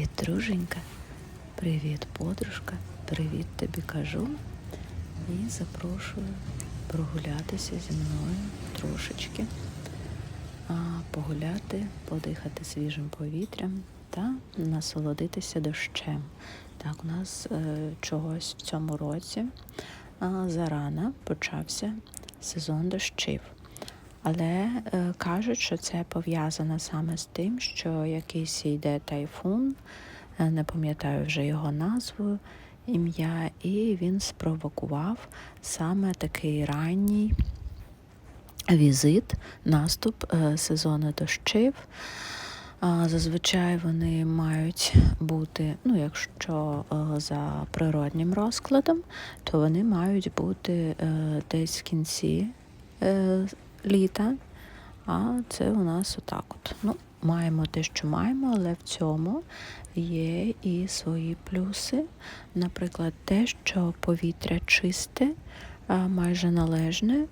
Привіт, друженька. Привіт, подружка. Привіт тобі кажу. І запрошую прогулятися зі мною трошечки. Погуляти, подихати свіжим повітрям та насолодитися дощем. Так, у нас е, чогось в цьому році зарано почався сезон дощів. Але е, кажуть, що це пов'язано саме з тим, що якийсь йде тайфун, е, не пам'ятаю вже його назву, ім'я, і він спровокував саме такий ранній візит, наступ е, сезону дощів. Зазвичай вони мають бути, ну, якщо е, за природнім розкладом, то вони мають бути е, десь в кінці літа. А це у нас отак от. Ну, маємо те, що маємо, але в цьому є і свої плюси. Наприклад, те, що повітря чисте, майже належне.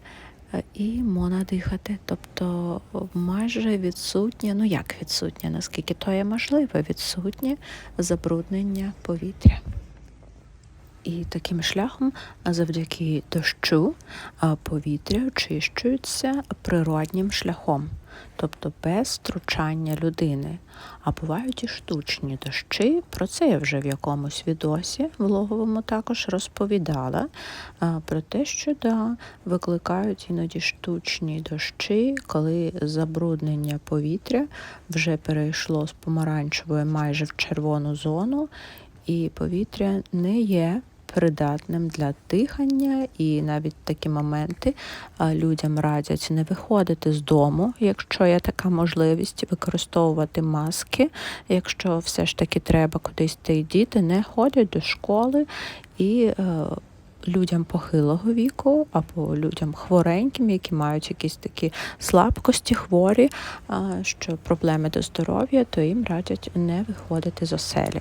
І можна дихати, тобто майже відсутнє, ну як відсутнє, наскільки то є можливо, відсутнє забруднення повітря. І таким шляхом, завдяки дощу, повітря очищується природнім шляхом, тобто без втручання людини. А бувають і штучні дощі. Про це я вже в якомусь відосі влоговому також розповідала. Про те, що да, викликають іноді штучні дощі, коли забруднення повітря вже перейшло з помаранчевої майже в червону зону, і повітря не є придатним для дихання, і навіть такі моменти людям радять не виходити з дому, якщо є така можливість, використовувати маски, якщо все ж таки треба кудись йти. Діти не ходять до школи і. е, Людям похилого віку або людям хвореньким, які мають якісь такі слабкості, хворі, що проблеми до здоров'я, то їм радять не виходити з оселі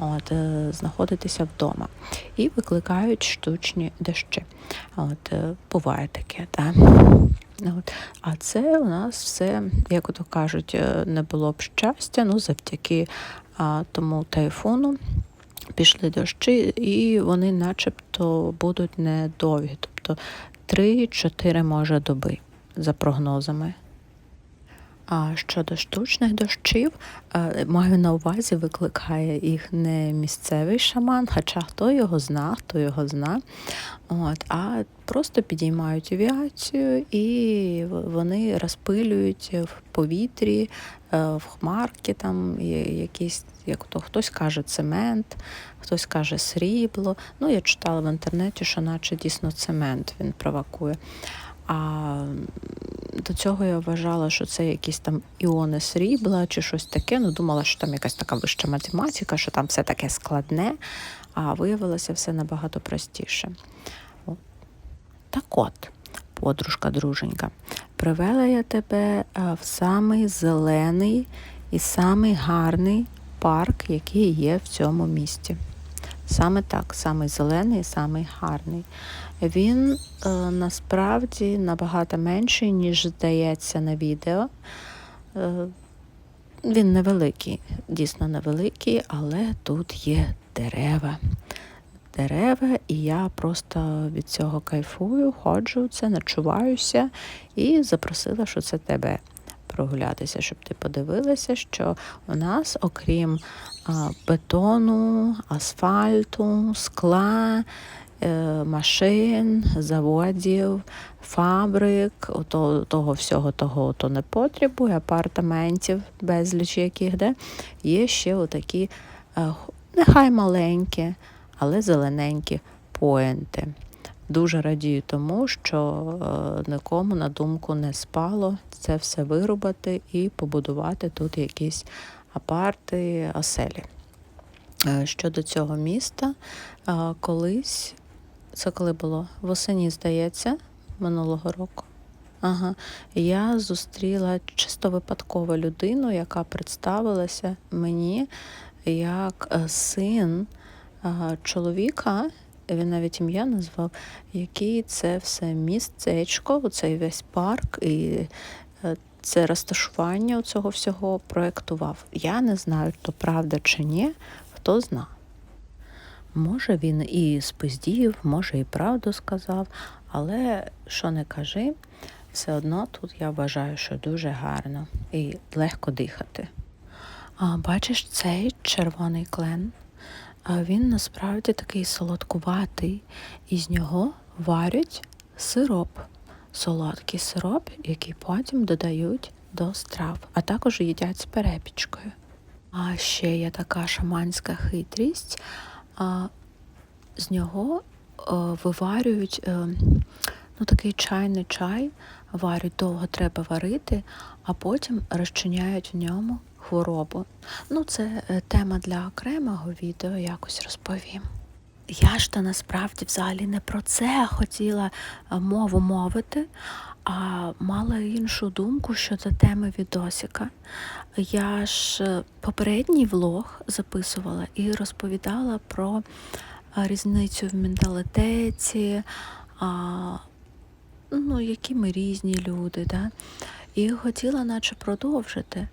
от, е, знаходитися вдома. І викликають штучні дощі. От, е, буває таке, так. От. А це у нас все, як ото кажуть, е, не було б щастя, ну завдяки а, тому тайфуну. Пішли дощі, і вони начебто будуть недовгі, тобто 3-4 може доби за прогнозами. А щодо штучних дощів, е, маю на увазі, викликає їх не місцевий шаман, хоча хто його зна, хто його зна. От, а просто підіймають авіацію і вони розпилюють в повітрі, е, в хмарки, там якісь, як то хтось каже цемент, хтось каже срібло. Ну, я читала в інтернеті, що наче дійсно цемент він провокує. А до цього я вважала, що це якісь там іони срібла чи щось таке. Ну, думала, що там якась така вища математика, що там все таке складне, а виявилося все набагато простіше. Так от, подружка, друженька, привела я тебе в самий зелений і самий гарний парк, який є в цьому місті. Саме так, самий зелений і самий гарний. Він е, насправді набагато менший, ніж здається на відео. Е, він невеликий, дійсно невеликий, але тут є дерева. Дерева, і я просто від цього кайфую, ходжу це, начуваюся і запросила, що це тебе прогулятися, щоб ти подивилася, що у нас, окрім а, бетону, асфальту, скла, машин, заводів, фабрик, ото, того всього того то не потребує, апартаментів, безліч яких де, є ще отакі, е, нехай маленькі, але зелененькі поінти. Дуже радію тому, що е, нікому на думку не спало це все вирубати і побудувати тут якісь апарти, оселі. Е, Щодо цього міста, е, колись, це коли було? Восені, здається, минулого року. Ага, я зустріла чисто випадково людину, яка представилася мені як е, син е, чоловіка, він навіть ім'я назвав, який це все містечко, цей весь парк і е, це розташування цього всього проєктував. Я не знаю, то правда чи ні, хто зна. Може, він і спиздів, може, і правду сказав, але що не кажи, все одно тут я вважаю, що дуже гарно і легко дихати. А, бачиш цей червоний клен? А він насправді такий солодкуватий, і з нього варять сироп, солодкий сироп, який потім додають до страв, а також їдять з перепічкою. А ще є така шаманська хитрість. З нього е, виварюють е, ну, такий чайний чай, варять довго треба варити, а потім розчиняють в ньому хворобу. Ну, це е, тема для окремого відео, якось розповім. Я ж то насправді взагалі не про це хотіла мову мовити, а мала іншу думку щодо теми відосика. Я ж е, попередній влог записувала і розповідала про е, різницю в менталітеті, а, ну, які ми різні люди. Да? І хотіла наче продовжити.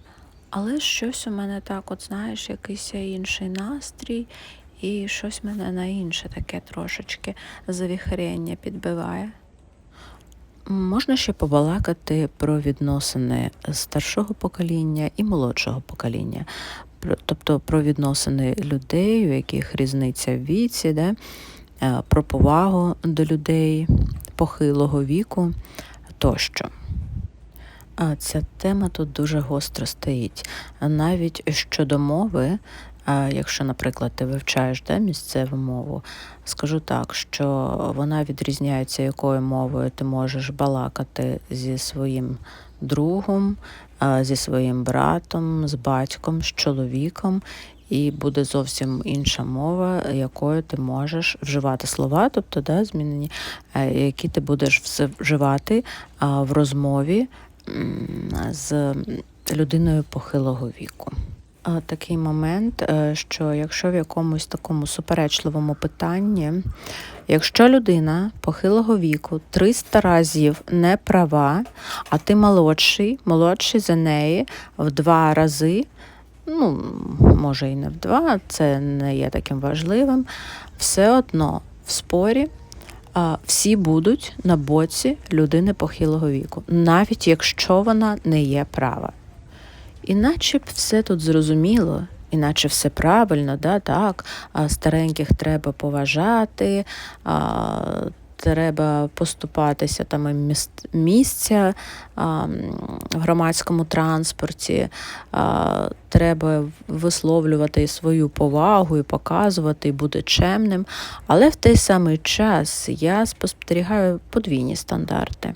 Але щось у мене так, от знаєш, якийсь інший настрій, і щось мене на інше таке трошечки завіхрення підбиває. Можна ще побалакати про відносини старшого покоління і молодшого покоління, тобто про відносини людей, у яких різниця в віці, да? е, про повагу до людей похилого віку тощо. А ця тема тут дуже гостро стоїть. Навіть щодо мови, якщо, наприклад, ти вивчаєш да, місцеву мову, скажу так, що вона відрізняється, якою мовою ти можеш балакати зі своїм другом, зі своїм братом, з батьком, з чоловіком. І буде зовсім інша мова, якою ти можеш вживати слова, тобто да, змінені, е, які ти будеш вживати в розмові з людиною похилого віку. А, Такий момент, е, що якщо в якомусь такому суперечливому питанні, якщо людина похилого віку 300 разів не права, а ти молодший, молодший за неї в два рази, ну, може і не в два, це не є таким важливим, все одно в спорі всі будуть на боці людини похилого віку, навіть якщо вона не є права. Іначе б все тут зрозуміло, іначе все правильно, да, так, стареньких треба поважати, а, треба поступатися там місця а, в громадському транспорті, а, треба висловлювати свою повагу і показувати, і бути чемним. Але в той самий час я спостерігаю подвійні стандарти.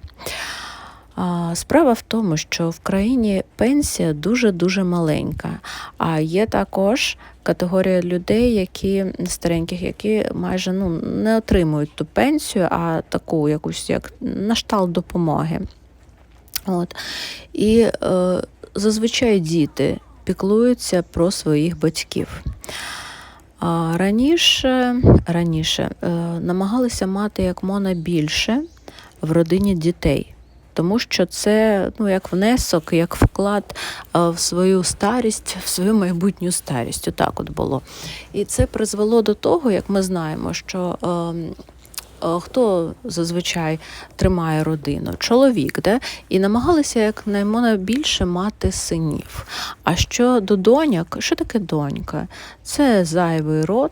Справа в тому, що в країні пенсія дуже-дуже маленька, а є також категорія людей, які стареньких, які майже ну, не отримують ту пенсію, а таку якусь як нашталт допомоги. От. І е, зазвичай діти піклуються про своїх батьків. А раніше, раніше е, намагалися мати як можна більше в родині дітей. Тому що це ну, як внесок, як вклад е, в свою старість, в свою майбутню старість. Отак от було. І це призвело до того, як ми знаємо, що ем, е, хто зазвичай тримає родину? Чоловік, де? і намагалися як більше мати синів. А щодо доньок, що таке донька? Це зайвий род,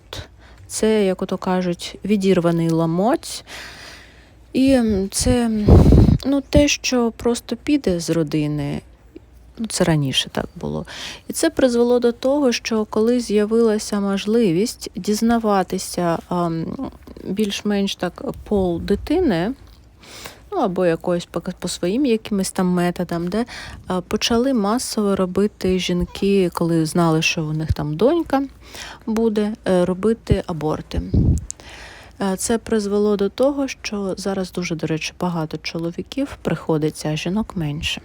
це, як ото кажуть, відірваний ламоць. І це ну, те, що просто піде з родини. Ну, це раніше так було. І це призвело до того, що коли з'явилася можливість дізнаватися більш-менш так пол дитини, ну або якоюсь по, по своїм якимось там методам, де почали масово робити жінки, коли знали, що у них там донька буде, е, робити аборти. Е, Це призвело до того, що зараз дуже, до речі, багато чоловіків приходиться, а жінок менше.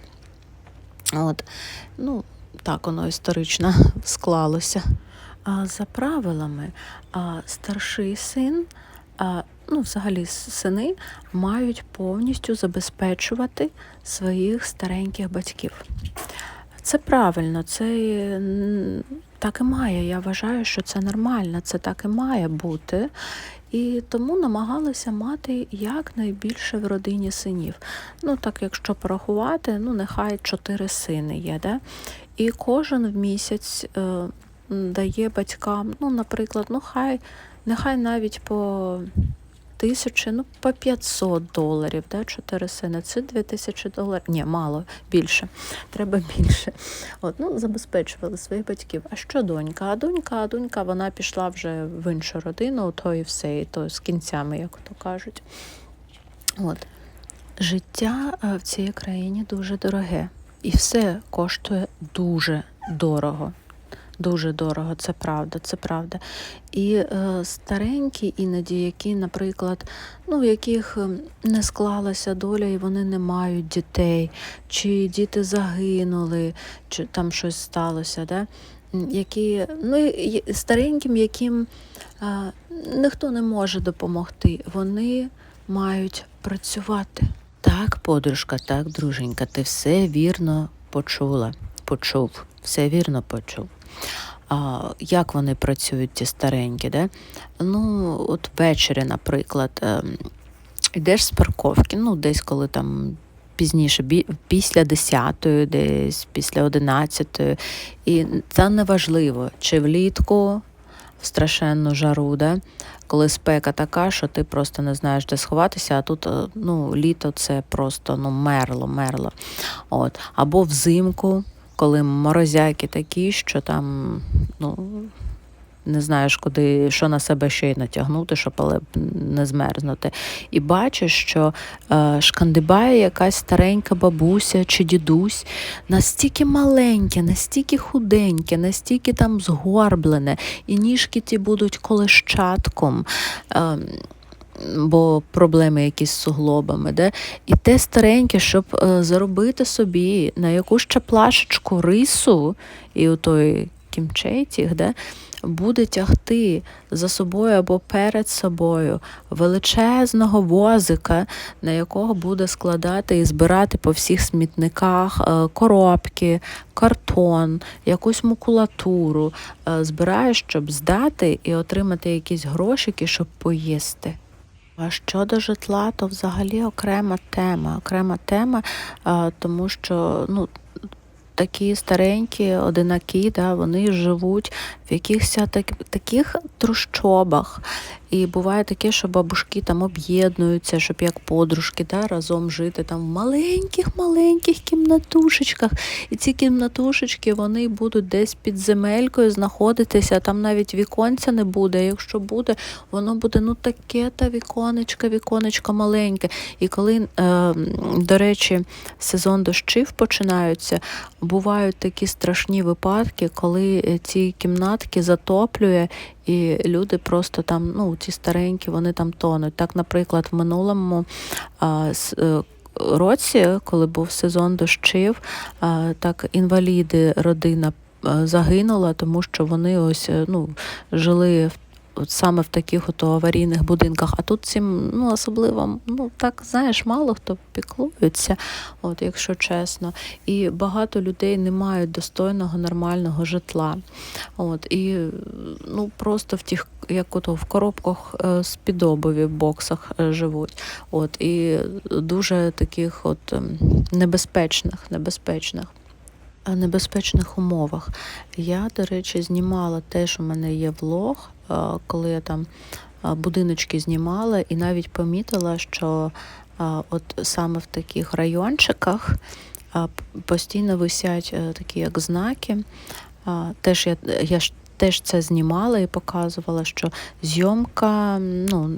От, ну, так воно історично склалося. А за правилами, а старший син а, ну, взагалі сини мають повністю забезпечувати своїх стареньких батьків. Це правильно, це так і має. Я вважаю, що це нормально, це так і має бути. І тому намагалися мати якнайбільше в родині синів. Ну, так якщо порахувати, ну нехай чотири сини є, да? і кожен в місяць е, дає батькам, ну, наприклад, ну хай, нехай навіть по тисячі, ну по 500 доларів, да, чотири сини. Це 2000 доларів. Ні, мало, більше. Треба більше. От, ну, забезпечували своїх батьків. А що донька? А донька, а донька вона пішла вже в іншу родину, то і все, і то з кінцями, як то кажуть. От. Життя е, в цій країні дуже дороге. І все коштує дуже дорого. Дуже дорого, це правда, це правда. І е, старенькі іноді, які, наприклад, ну, в яких ем, не склалася доля, і вони не мають дітей, чи діти загинули, чи там щось сталося, да? Які, ну, стареньким, яким е, ніхто не може допомогти, вони мають працювати. Так, подружка, так, друженька, ти все вірно почула, почув, все вірно почув. А, як вони працюють, ті старенькі, де? Ну, от ввечері, наприклад, ем, йдеш з парковки, ну, десь коли там пізніше, після 10-ї, десь після 11-ї. І це не важливо, чи влітку в страшенну жару, да? коли спека така, що ти просто не знаєш, де сховатися, а тут е, ну, літо це просто ну, мерло, мерло. От. Або взимку, коли морозяки такі, що там ну, не знаєш, куди, що на себе ще й натягнути, щоб але не змерзнути. І бачиш, що е, шкандибає якась старенька бабуся чи дідусь, настільки маленьке, настільки худеньке, настільки там згорблене, і ніжки ті будуть колещатком. Е, Бо проблеми якісь з суглобами, де? і те стареньке, щоб е, заробити собі на якусь ще плашечку рису, і у той кімчейтіх, де, буде тягти за собою або перед собою величезного возика, на якого буде складати і збирати по всіх смітниках е, коробки, картон, якусь макулатуру, е, збирає, щоб здати і отримати якісь грошики, щоб поїсти. А щодо житла, то взагалі окрема тема. Окрема тема, тому що ну, такі старенькі одинаки, да, вони живуть в якихось так, таких трущобах. І буває таке, що бабушки там об'єднуються, щоб як подружки да, разом жити там в маленьких-маленьких кімнатушечках. І ці кімнатушечки вони будуть десь під земелькою знаходитися, там навіть віконця не буде. Якщо буде, воно буде ну таке та віконечко, віконечко маленьке. І коли, е, до речі, сезон дощів починаються, бувають такі страшні випадки, коли е, ці кімнатки затоплює. І люди просто там, ну, ті старенькі, вони там тонуть. Так, наприклад, в минулому а, с, е, році, коли був сезон дощів, а, так інваліди, родина е, загинула, тому що вони ось ну, жили в. От саме в таких от аварійних будинках, а тут цим ну особливо, ну так знаєш, мало хто піклується, от якщо чесно, і багато людей не мають достойного нормального житла. От і ну просто в тих, як ото в коробках е, з під обуві в боксах е, живуть. От і дуже таких от ем, небезпечних, небезпечних. е, Небезпечних умовах. Я, до речі, знімала теж у мене є влог, коли я там е, будиночки знімала, і навіть помітила, що е, от саме в таких райончиках е, постійно висять е, такі як знаки. Теж я, я ж теж це знімала і показувала, що зйомка ну,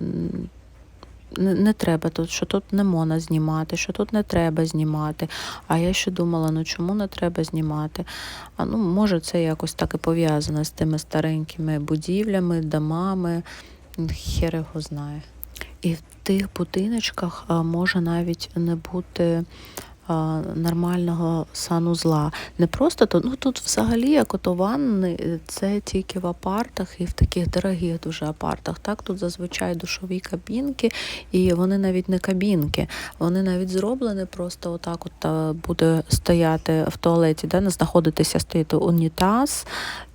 не, треба тут, що тут не можна знімати, що тут не треба знімати. А я ще думала, ну чому не треба знімати? А ну, може, це якось так і пов'язано з тими старенькими будівлями, домами, хер його знає. І в тих будиночках може навіть не бути нормального санузла. Не просто то, ну тут взагалі, як ото ванни, це тільки в апартах і в таких дорогих дуже апартах. Так, тут зазвичай душові кабінки, і вони навіть не кабінки, вони навіть зроблені просто отак, от буде стояти в туалеті, де не знаходитися стоїть унітаз,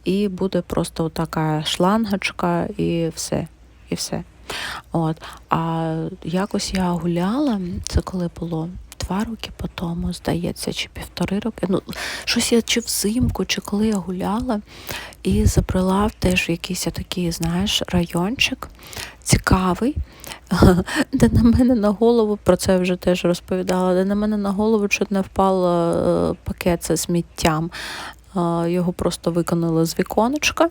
і буде просто така шлангочка, і все. І все. От. А якось я гуляла, це коли було два роки по тому, здається, чи півтори роки. Ну, щось я чи взимку, чи коли я гуляла і забрала в теж якийсь такий, знаєш, райончик цікавий, де на мене на голову, про це вже теж розповідала, де на мене на голову чуть не впав е, пакет зі сміттям. Е, Його просто виконали з віконечка.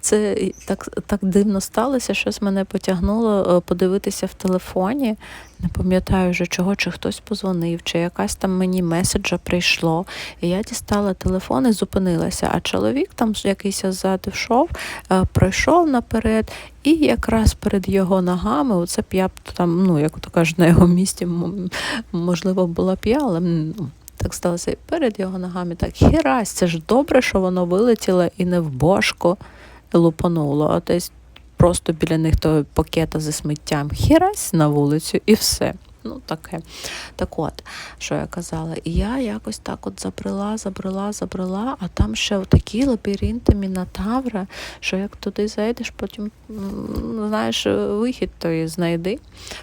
Це так, так дивно сталося, щось мене потягнуло е, подивитися в телефоні. Не пам'ятаю вже чого, чи хтось позвонив, чи якась там мені меседжа прийшло. І я дістала телефон і зупинилася. А чоловік там якийсь ззаду йшов, е, пройшов наперед, і якраз перед його ногами, оце б я б там, ну як то кажуть, на його місці, можливо, була б я, але ну, так сталося і перед його ногами. Так хірась, це ж добре, що воно вилетіло і не в бошку лупануло, а десь просто біля них того пакета зі сміттям. Хірась на вулицю і все. Ну, таке. Так от, що я казала, і я якось так от забрела, забрела, забрела, а там ще такі лабіринти Мінотавра, що як туди зайдеш, потім знаєш, вихід той знайди.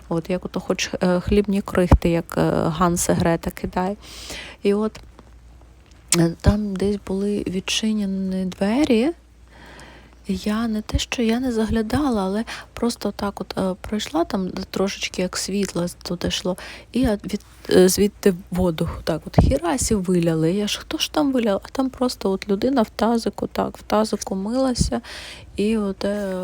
От як ото хоч е, хлібні крихти, як е, Ганс Грета кидає. І от е, там десь були відчинені двері. Я не те, що я не заглядала, але просто так от е, пройшла там трошечки як світло туди йшло, і від е, звідти воду так от хірасі виляли. Я ж хто ж там виляв? А там просто от людина в тазику, так, в тазику милася, і от е,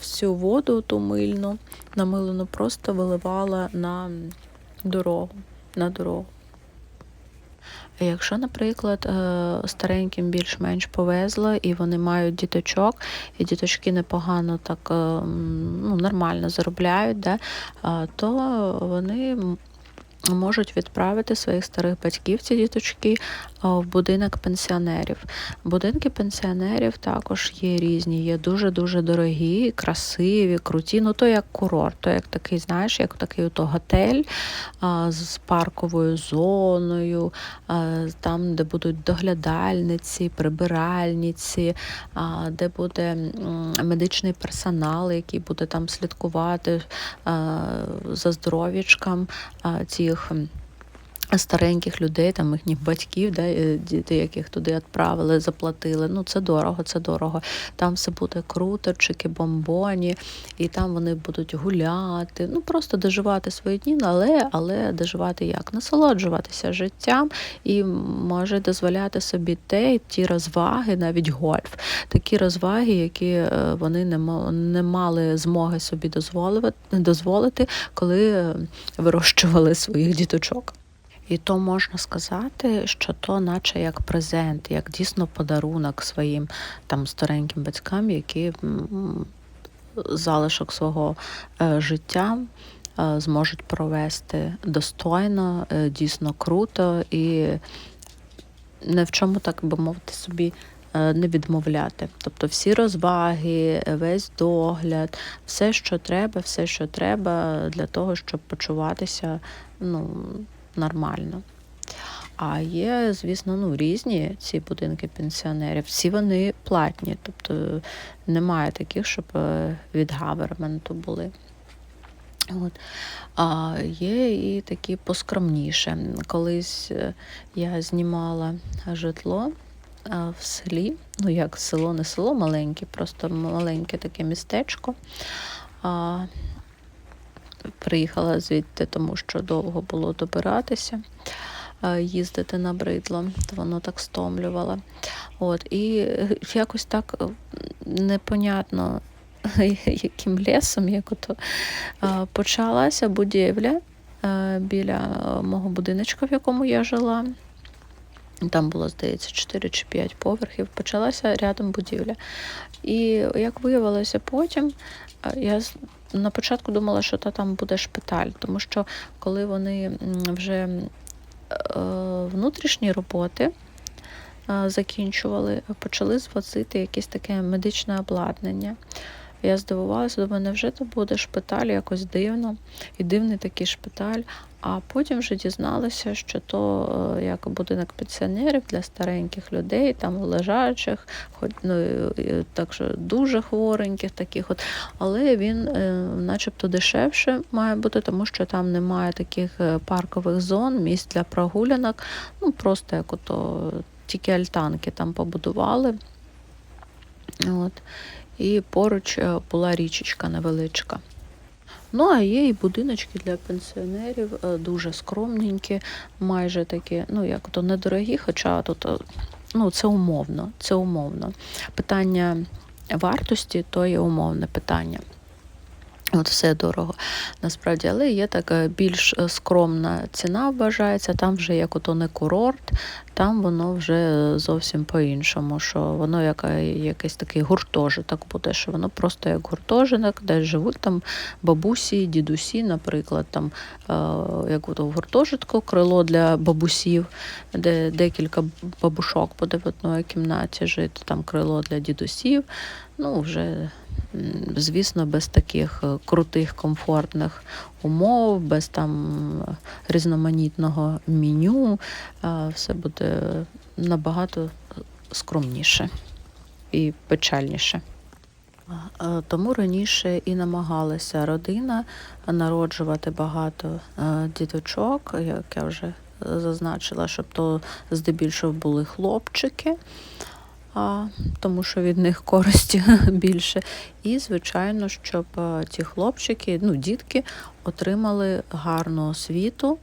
всю воду ту мильну, намилену, просто виливала на дорогу. На дорогу. Якщо, наприклад, е, стареньким більш-менш повезло, і вони мають діточок, і діточки непогано так е, ну, нормально заробляють, да, то вони можуть відправити своїх старих батьків, ці діточки, в будинок пенсіонерів. Будинки пенсіонерів також є різні, є дуже-дуже дорогі, красиві, круті. Ну, то як курорт, то як такий, знаєш, як такий ото готель з парковою зоною, там, де будуть доглядальниці, прибиральниці, де буде медичний персонал, який буде там слідкувати за здоров'ячком а, цих. Стареньких людей, там їхніх батьків, да, е, діти, яких туди відправили, заплатили. Ну, це дорого, це дорого. Там все буде круто, чики, бомбоні, і там вони будуть гуляти. Ну, просто доживати свої дні, але, але доживати як? Насолоджуватися життям і може дозволяти собі те, ті розваги, навіть гольф, такі розваги, які е, вони не мали змоги собі дозволити, дозволити, коли е, вирощували своїх діточок. І то можна сказати, що то наче як презент, як дійсно подарунок своїм там стареньким батькам, які залишок свого е, життя е, зможуть провести достойно, е, дійсно круто і не в чому, так би мовити, собі не відмовляти. Тобто всі розваги, весь догляд, все, що треба, все, що треба для того, щоб почуватися ну, нормально. А є, звісно, ну, різні ці будинки пенсіонерів. Всі вони платні, тобто немає таких, щоб е, від гаверменту були. От. А є і такі поскромніше. Колись е, я знімала житло в селі, ну як село, не село маленьке, просто маленьке таке містечко. Приїхала звідти, тому що довго було добиратися, а, їздити набридло, то воно так стомлювало. От, і е, якось так е, непонятно, яким лісом, як ото почалася будівля е, біля е, мого будиночка, в якому я жила. Там було, здається, 4 чи 5 поверхів. Почалася рядом будівля. І як виявилося потім, е, я на початку думала, що та там буде шпиталь, тому що коли вони вже е, внутрішні роботи е, закінчували, почали звозити якесь таке медичне обладнання. Я здивувалася, думаю, невже то буде шпиталь якось дивно, і дивний такий шпиталь. А потім вже дізналася, що то е, як будинок пенсіонерів для стареньких людей, там лежачих, хоч ну так що дуже хвореньких, таких от. Але він, е, начебто, дешевше має бути, тому що там немає таких е, паркових зон, місць для прогулянок. Ну просто як ото тільки альтанки там побудували. От. І поруч була річечка невеличка. Ну, а є і будиночки для пенсіонерів, е, дуже скромненькі, майже такі, ну як то недорогі, хоча тут е, ну, це умовно. Це умовно. Питання вартості то є умовне питання. От все дорого насправді, але є така більш е, скромна ціна, вважається. Там вже як ото не курорт, там воно вже зовсім по-іншому. Що воно як якийсь такий гуртожиток буде, що воно просто як гуртожиток, де живуть там бабусі, дідусі, наприклад, там е, як ото в гуртожитку крило для бабусів, де декілька бабушок буде в одній кімнаті жити, там крило для дідусів. Ну, вже звісно, без таких е, крутих, комфортних умов, без там різноманітного меню, все буде набагато скромніше і печальніше. Е, Тому раніше і намагалася родина народжувати багато е, діточок, як я вже зазначила, щоб то здебільшого були хлопчики а, тому що від них користі більше. І, звичайно, щоб ті хлопчики, ну, дітки отримали гарну освіту,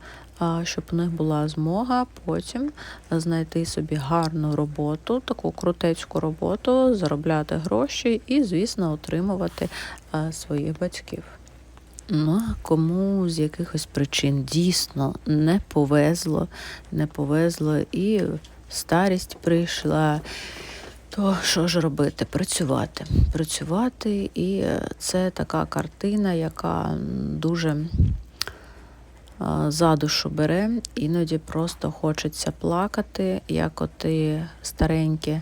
щоб у них була змога потім знайти собі гарну роботу, таку крутецьку роботу, заробляти гроші і, звісно, отримувати а, своїх батьків. Ну, а кому з якихось причин дійсно не повезло, не повезло, і старість прийшла. То що ж робити? Працювати. Працювати, і це така картина, яка дуже за душу бере. Іноді просто хочеться плакати, як оти старенькі,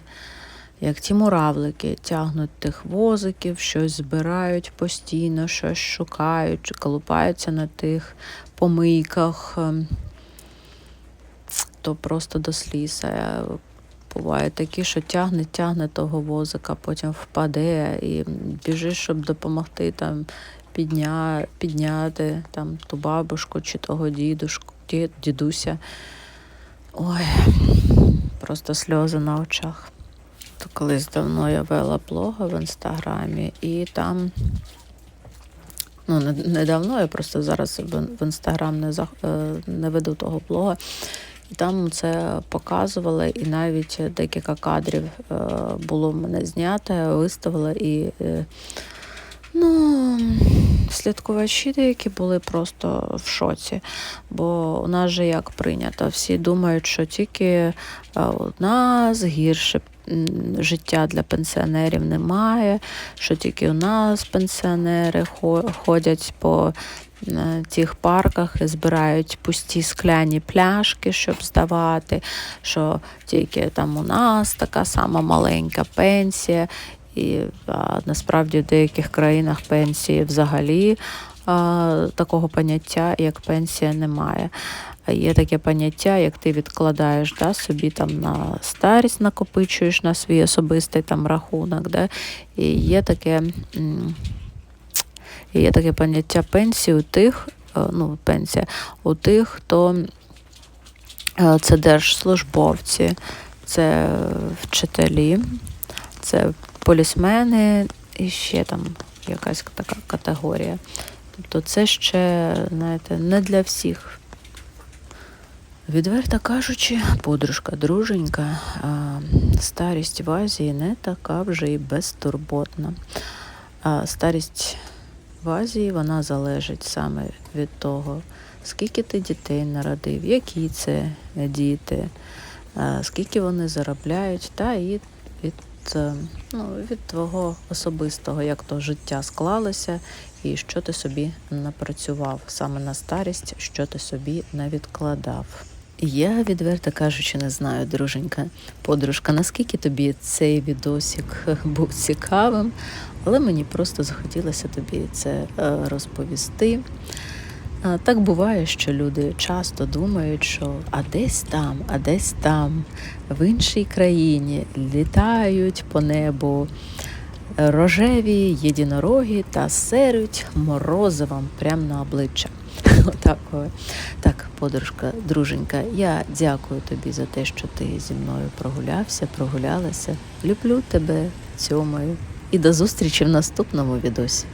як ті муравлики, тягнуть тих возиків, щось збирають постійно, щось шукають, колупаються на тих помийках. То просто до сліз. Буває такі, що тягне, тягне того возика, потім впаде і біжиш, щоб допомогти там підня, підняти там ту бабушку чи того дідушку, дідуся. Ой, просто сльози на очах. То колись давно я вела блога в інстаграмі, і там, ну, не давно, я просто зараз в інстаграм не, е, не веду того блога. І там це показували, і навіть декілька кадрів е, було в мене знято, виставила і е, ну, слідкувачі деякі були просто в шоці. Бо у нас же як прийнято, всі думають, що тільки е, у нас гірше. Життя для пенсіонерів немає, що тільки у нас пенсіонери ходять по на тих парках і збирають пусті скляні пляшки, щоб здавати, що тільки там у нас така сама маленька пенсія. І а, насправді в деяких країнах пенсії взагалі а, такого поняття, як пенсія, немає. Є таке поняття, як ти відкладаєш да, собі там на старість, накопичуєш на свій особистий там рахунок. Да, І є таке. І є таке поняття пенсії у тих, е, ну, пенсія у тих, хто е, це держслужбовці, це вчителі, це полісмени і ще там якась така категорія. Тобто це ще, знаєте, не для всіх. Відверто кажучи, подружка, друженька, старість в Азії не така вже і безтурботна. Старість в Азії вона залежить саме від того, скільки ти дітей народив, які це діти, скільки вони заробляють, та і від е, ну, від твого особистого, як то життя склалося, і що ти собі напрацював саме на старість, що ти собі не відкладав. Я відверто кажучи, не знаю, друженька, подружка, наскільки тобі цей відосик був цікавим, але мені просто захотілося тобі це е, розповісти. Так буває, що люди часто думають, що а десь там, а десь там, в іншій країні літають по небу рожеві єдинороги та серуть морозивом прямо на обличчя. Отакою. Так, подружка, друженька, я дякую тобі за те, що ти зі мною прогулявся, прогулялася. Люблю тебе, цьомою. І до зустрічі в наступному відосі.